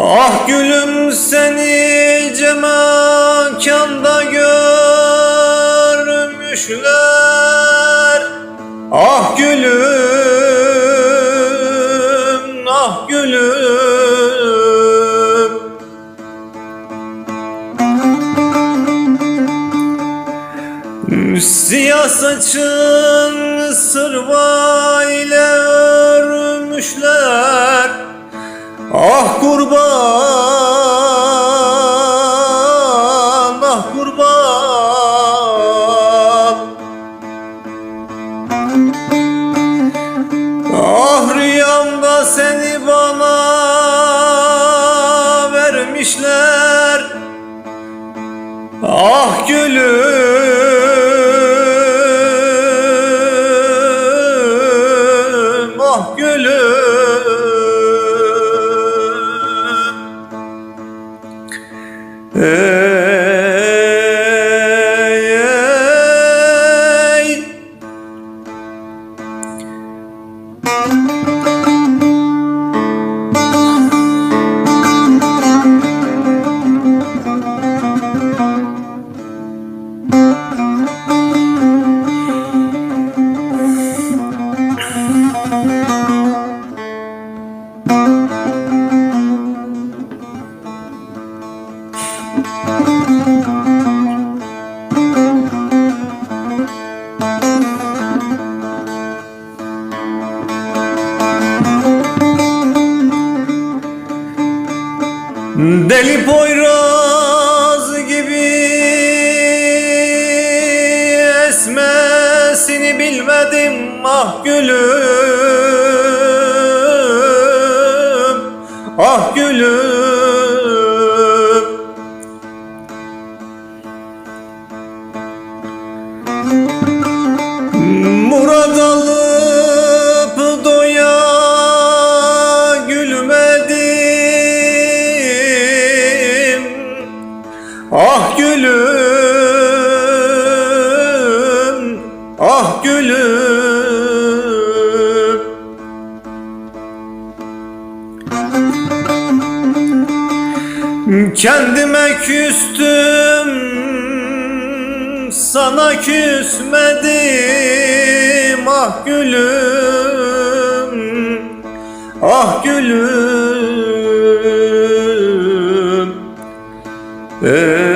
Ah gülüm seni cemakanda görmüşler. Ah gülüm, ah gülüm. Siyah saçın sırma ile örmüşler Ah kurban, ah kurban. Ah rüyamda seni bana Deli Poyraz gibi esmesini bilmedim ah gülüm ah gülüm Ah gülüm, ah gülüm. Kendime küstüm sana küsmedim. Ah gülüm ah gülüm Hey.